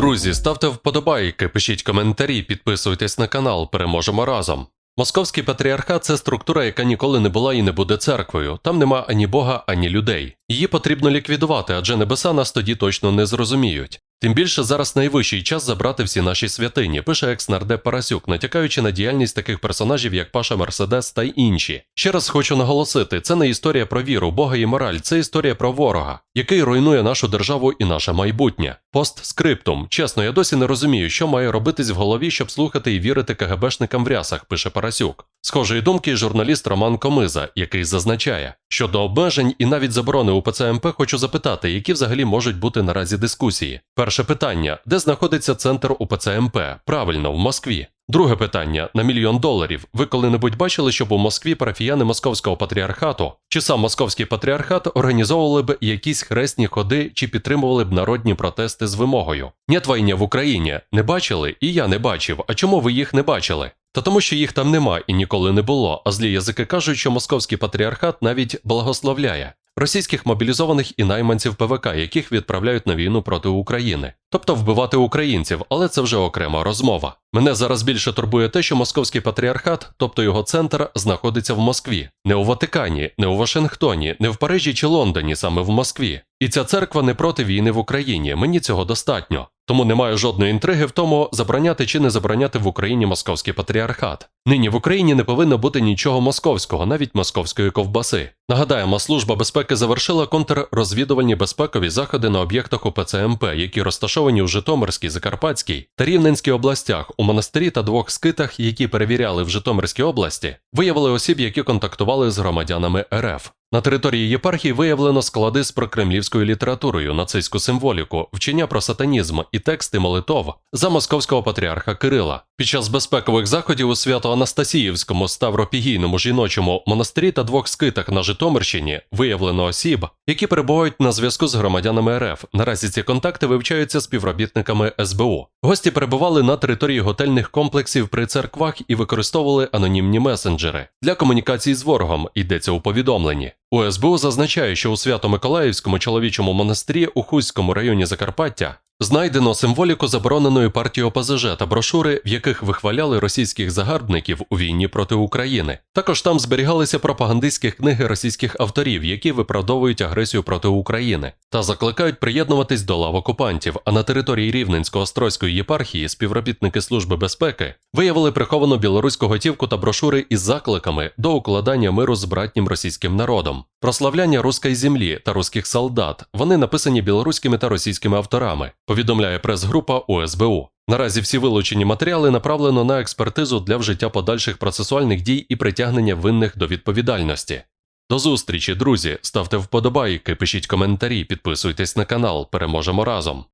Друзі, ставте вподобайки, пишіть коментарі, підписуйтесь на канал, переможемо разом. Московський патріархат це структура, яка ніколи не була і не буде церквою. Там нема ані Бога, ані людей. Її потрібно ліквідувати, адже небеса нас тоді точно не зрозуміють. Тим більше зараз найвищий час забрати всі наші святині, пише екс-нардеп Парасюк, натякаючи на діяльність таких персонажів, як Паша Мерседес та інші. Ще раз хочу наголосити: це не історія про віру, Бога і мораль, це історія про ворога, який руйнує нашу державу і наше майбутнє. Постскриптум. Чесно, я досі не розумію, що має робитись в голові, щоб слухати і вірити КГБшникам в рясах, пише Парасюк. Схожої думки журналіст Роман Комиза, який зазначає, щодо обмежень і навіть заборони УПЦ МП хочу запитати, які взагалі можуть бути наразі дискусії. Перше питання: де знаходиться центр УПЦ МП? Правильно, в Москві. Друге питання на мільйон доларів. Ви коли-небудь бачили, щоб у Москві парафіяни московського патріархату чи сам московський патріархат організовували б якісь хресні ходи чи підтримували б народні протести з вимогою? Нет війни в Україні не бачили, і я не бачив. А чому ви їх не бачили? Та тому, що їх там нема і ніколи не було. А злі язики кажуть, що московський патріархат навіть благословляє російських мобілізованих і найманців ПВК, яких відправляють на війну проти України, тобто вбивати українців, але це вже окрема розмова. Мене зараз більше турбує те, що московський патріархат, тобто його центр, знаходиться в Москві, не у Ватикані, не у Вашингтоні, не в Парижі чи Лондоні, саме в Москві. І ця церква не проти війни в Україні. Мені цього достатньо. Тому немає жодної інтриги в тому, забороняти чи не забороняти в Україні московський патріархат. Нині в Україні не повинно бути нічого московського, навіть московської ковбаси. Нагадаємо, служба безпеки завершила контррозвідувальні безпекові заходи на об'єктах УПЦ МП, які розташовані у Житомирській, Закарпатській та Рівненській областях, у монастирі та двох скитах, які перевіряли в Житомирській області, виявили осіб, які контактували з громадянами РФ. На території єпархії виявлено склади з прокремлівською літературою, нацистську символіку, вчення про сатанізм і тексти молитов за московського патріарха Кирила. Під час безпекових заходів у Свято-Анастасіївському Ставропігійному жіночому монастирі та двох скитах на Житомирщині виявлено осіб, які перебувають на зв'язку з громадянами РФ. Наразі ці контакти вивчаються співробітниками СБУ. Гості перебували на території готельних комплексів при церквах і використовували анонімні месенджери для комунікації з ворогом. Йдеться у повідомленні. У СБУ зазначає, що у Свято-Миколаївському чоловічому монастирі у Хуському районі Закарпаття знайдено символіку забороненої партії ОПЗЖ та брошури, в яких вихваляли російських загарбників у війні проти України. Також там зберігалися пропагандистські книги російських авторів, які виправдовують агресію проти України та закликають приєднуватись до лав окупантів. А на території Рівненсько-Острозької єпархії співробітники Служби безпеки виявили приховану білоруську готівку та брошури із закликами до укладання миру з братнім російським народом, прославляння руської землі та руських солдат. Вони написані білоруськими та російськими авторами. Повідомляє прес-група УСБУ. Наразі всі вилучені матеріали направлено на експертизу для вжиття подальших процесуальних дій і притягнення винних до відповідальності. До зустрічі, друзі! Ставте вподобайки, пишіть коментарі, підписуйтесь на канал. Переможемо разом.